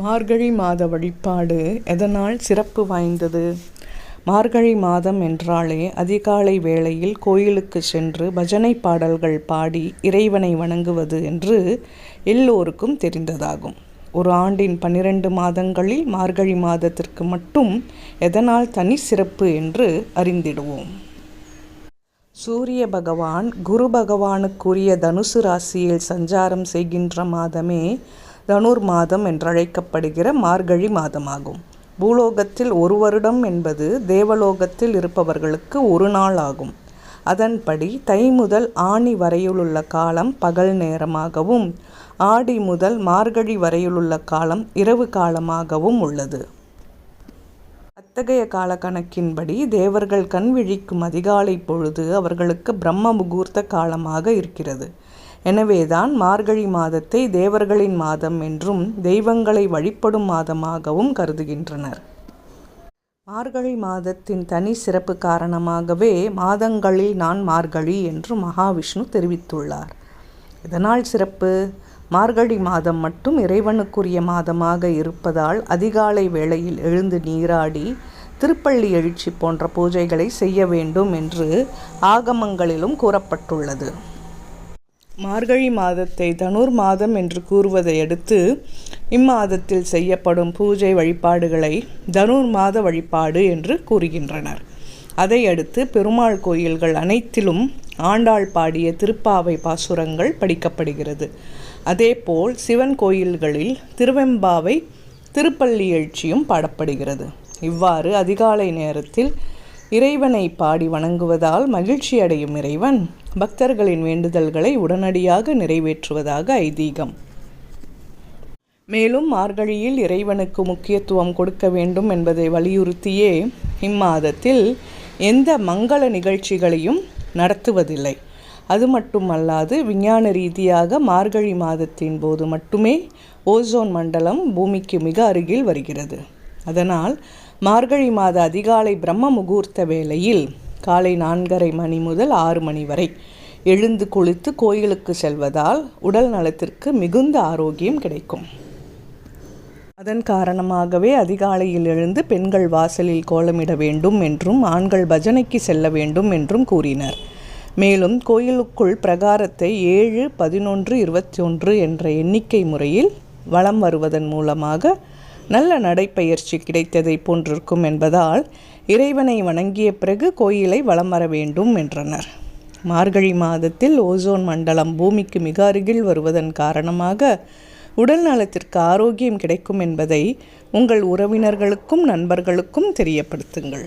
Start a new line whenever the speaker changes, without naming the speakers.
மார்கழி மாத வழிபாடு எதனால் சிறப்பு வாய்ந்தது? மார்கழி மாதம் என்றாலே அதிகாலை வேளையில் கோயிலுக்கு சென்று பஜனை பாடல்கள் பாடி இறைவனை வணங்குவது என்று எல்லோருக்கும் தெரிந்ததாகும். ஒரு ஆண்டின் பன்னிரண்டு மாதங்களில் மார்கழி மாதத்திற்கு மட்டும் எதனால் தனி சிறப்பு என்று அறிந்திடுவோம். சூரிய பகவான் குரு பகவானுக்குரிய தனுசு ராசியில் சஞ்சாரம் செய்கின்ற மாதமே தனுர் மாதம் என்றழைக்கப்படுகிற மார்கழி மாதமாகும். பூலோகத்தில் ஒரு வருடம் என்பது தேவலோகத்தில் இருப்பவர்களுக்கு ஒரு நாள் ஆகும். அதன்படி தை முதல் ஆணி வரையிலுள்ள காலம் பகல் நேரமாகவும் ஆடி முதல் மார்கழி வரையிலுள்ள காலம் இரவு காலமாகவும் உள்ளது. அத்தகைய கால கணக்கின்படி தேவர்கள் கண் விழிக்கும் அதிகாலை பொழுது அவர்களுக்கு பிரம்ம முகூர்த்த காலமாக இருக்கிறது. எனவேதான் மார்கழி மாதத்தை தேவர்களின் மாதம் என்றும் தெய்வங்களை வழிபடும் மாதமாகவும் கருதுகின்றனர். மார்கழி மாதத்தின் தனி சிறப்பு காரணமாகவே மாதங்களில் நான் மார்கழி என்று மகாவிஷ்ணு தெரிவித்துள்ளார். இதனால் சிறப்பு? மார்கழி மாதம் மட்டும் இறைவனுக்குரிய மாதமாக இருப்பதால் அதிகாலை வேளையில் எழுந்து நீராடி திருப்பள்ளி எழுச்சி போன்ற பூஜைகளை செய்ய வேண்டும் என்று ஆகமங்களிலும் கூறப்பட்டுள்ளது. மார்கழி மாதத்தை தனுர் மாதம் என்று கூறுவதை அடுத்து இம்மாதத்தில் செய்யப்படும் பூஜை வழிபாடுகளை தனுர் மாத வழிபாடு என்று கூறுகின்றனர். அதை அடுத்து பெருமாள் கோயில்கள் அனைத்திலும் ஆண்டாள் பாடிய திருப்பாவை பாசுரங்கள் படிக்கப்படுகிறது. அதேபோல் சிவன் கோயில்களில் திருவெம்பாவை திருப்பள்ளி எழுச்சியும் பாடப்படுகிறது. இவ்வாறு அதிகாலை நேரத்தில் இறைவனை பாடி வணங்குவதால் மகிழ்ச்சி அடையும் இறைவன் பக்தர்களின் வேண்டுதல்களை உடனடியாக நிறைவேற்றுவதாக ஐதீகம். மேலும் மார்கழியில் இறைவனுக்கு முக்கியத்துவம் கொடுக்க வேண்டும் என்பதை வலியுறுத்தியே இம்மாதத்தில் எந்த மங்கள நிகழ்ச்சிகளையும் நடத்துவதில்லை. அது மட்டுமல்லாது விஞ்ஞான ரீதியாக மார்கழி மாதத்தின் போது மட்டுமே ஓசோன் மண்டலம் பூமிக்கு மிக அருகில் வருகிறது. அதனால் மார்கழி மாத அதிகாலை பிரம்ம முகூர்த்த வேளையில் காலை நான்கரை மணி முதல் ஆறு மணி வரை எழுந்து குளித்து கோயிலுக்கு செல்வதால் உடல் நலத்திற்கு மிகுந்த ஆரோக்கியம் கிடைக்கும். அதன் காரணமாகவே அதிகாலையில் எழுந்து பெண்கள் வாசலில் கோலமிட வேண்டும் என்றும் ஆண்கள் பஜனைக்கு செல்ல வேண்டும் என்றும் கூறினர். மேலும் கோயிலுக்குள் பிரகாரத்தை ஏழு பதினொன்று இருபத்தி ஒன்று என்ற எண்ணிக்கை முறையில் வலம் வருவதன் மூலமாக நல்ல நடைப்பயிற்சி கிடைத்ததை போன்றிருக்கும் என்பதால் இறைவனை வணங்கிய பிறகு கோயிலை வலம் வர வேண்டும் என்றனர். மார்கழி மாதத்தில் ஓசோன் மண்டலம் பூமிக்கு மிக அருகில் வருவதன் காரணமாக உடல் நலத்திற்கு ஆரோக்கியம் கிடைக்கும் என்பதை உங்கள் உறவினர்களுக்கும் நண்பர்களுக்கும் தெரியப்படுத்துங்கள்.